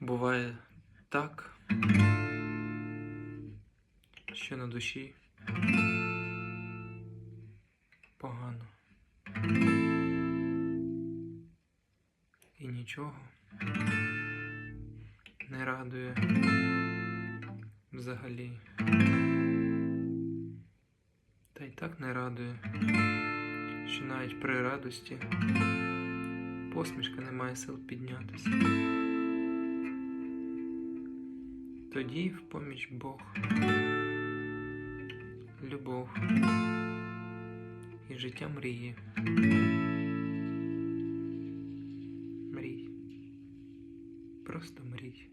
Буває так, що на душі погано. І нічого не радує взагалі. Та й так не радує, що навіть при радості посмішка не має сил піднятися. Тоді в поміч Бог, любов і життя мрії. Мрій. Просто мрій.